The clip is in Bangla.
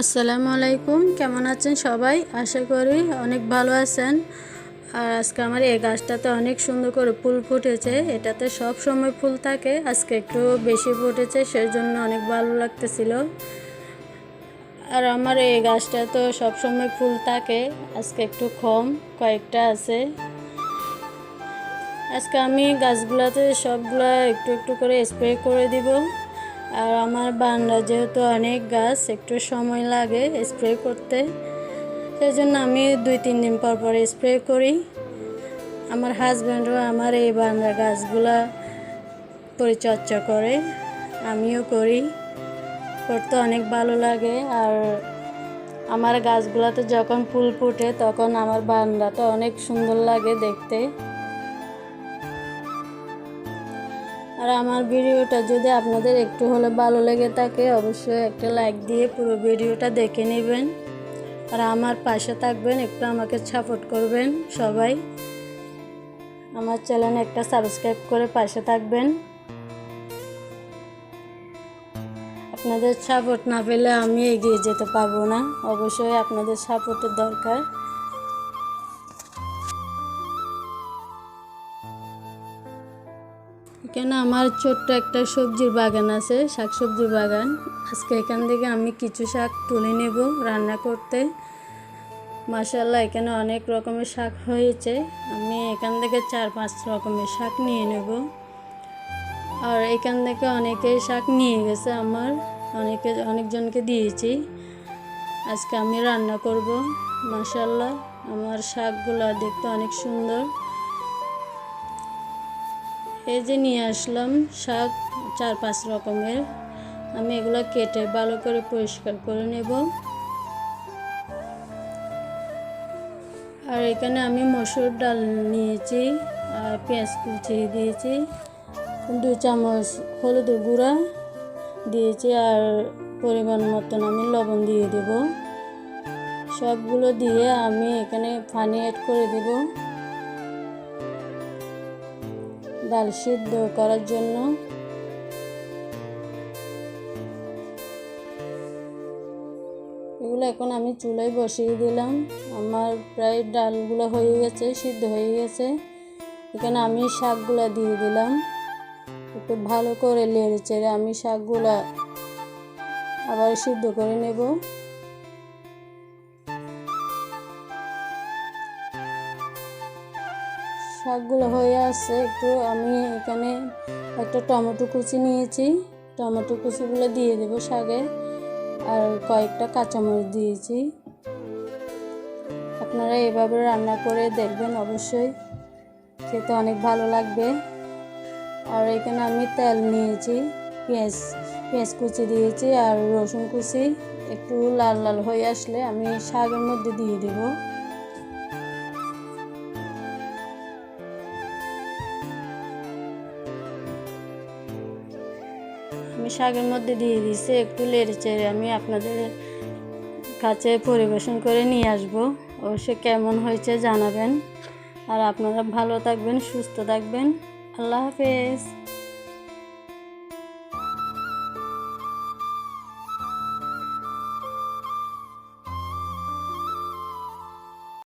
আসসালামু আলাইকুম, কেমন আছেন সবাই? আশা করি অনেক ভালো আছেন। আর আজকে আমার এই গাছটাতে অনেক সুন্দর করে ফুল ফুটেছে। এটাতে সব সময় ফুল থাকে, আজকে একটু বেশি ফুটেছে সেই জন্য অনেক ভালো লাগতেছিল। আর আমার এই গাছটা তো সব সময় ফুল থাকে, আজকে একটু কম, কয়েকটা আছে। আজকে আমি গাছগুলোতে সবগুলো একটু একটু করে স্প্রে করে দিব। আর আমার বান্ডা যেহেতু অনেক গাছ, একটু সময় লাগে স্প্রে করতে। সেই জন্য আমি দুই, তিন দিন পর পর স্প্রে করি। আমার হাজব্যান্ডও আমার এই বান্ডা গাছগুলা পরিচর্যা করে, আমিও করি। করতে অনেক ভালো লাগে আর আমার গাছগুলোতে যখন ফুল ফুটে তখন আমার বান্দাটা অনেক সুন্দর লাগে দেখতে। আর আমার ভিডিওটা যদি আপনাদের একটু হলে ভালো লেগে থাকে, অবশ্যই একটা লাইক দিয়ে পুরো ভিডিওটা দেখে নেবেন। আর আমার পাশে থাকবেন, একটু আমাকে সাপোর্ট করবেন সবাই। আমার চ্যানেল একটা সাবস্ক্রাইব করে পাশে থাকবেন। আপনাদের সাপোর্ট না পেলে আমি এগিয়ে যেতে পারব না। অবশ্যই আপনাদের সাপোর্টের দরকার। এখানে আমার ছোট্ট একটা সবজির বাগান আছে, শাকসবজির বাগান। আজকে এখান থেকে আমি কিছু শাক তুলে নেব রান্না করতে। মাসাল্লাহ এখানে অনেক রকমের শাক হয়েছে। আমি এখান থেকে চার পাঁচ রকমের শাক নিয়ে নেব। আর এখান থেকে অনেকে শাক নিয়ে গেছে আমার, অনেকে, অনেকজনকে দিয়েছি। আজকে আমি রান্না করব। মাসাল্লাহ আমার শাকগুলো দেখতে অনেক সুন্দর। এই যে নিয়ে আসলাম শাক, চার পাঁচ রকমের। আমি এগুলো কেটে ভালো করে পরিষ্কার করে নেব। আর এখানে আমি মসুর ডাল নিয়েছি আর পেঁয়াজ কুচি দিয়েছি। দু চামচ হলুদ গুঁড়া দিয়েছি আর পরিমাণ মতন আমি লবণ দিয়ে দেব। সবগুলো দিয়ে আমি এখানে পানি অ্যাড করে দেবো। ডাল সিদ্ধ করার জন্য। এগুলো এখন আমি চুলায় বসিয়ে দিলাম। আমার প্রায় ডালগুলো হয়ে গেছে, সিদ্ধ হয়ে গেছে। এখানে আমি শাকগুলো দিয়ে দিলাম। একটু ভালো করে লেড়ে চেড়ে আমি শাকগুলা আবার সিদ্ধ করে নেব। শাকগুলো হয়ে আসছে একটু আমি এখানে একটা টমেটো কুচি নিয়েছি। টমেটো কুচিগুলো দিয়ে দেবো শাকে, আর কয়েকটা কাঁচামরিচ দিয়েছি। আপনারা এভাবে রান্না করে দেখবেন অবশ্যই, খেতে অনেক ভালো লাগবে। আর এখানে আমি তেল নিয়েছি, পেঁয়াজ পেঁয়াজ কুচি দিয়েছি আর রসুন কুচি, একটু লাল লাল হয়ে আসলে আমি শাকের মধ্যে দিয়ে দেবো। আমি শাকের মধ্যে দিয়ে দিয়েছি, একটু লেড়ে চেড়ে আমি আপনাদের কাছে পরিবেশন করে নিয়ে আসব। অবশ্যই কেমন হয়েছে জানাবেন। আর আপনারা ভালো থাকবেন, সুস্থ থাকবেন। আল্লাহ হাফেজ।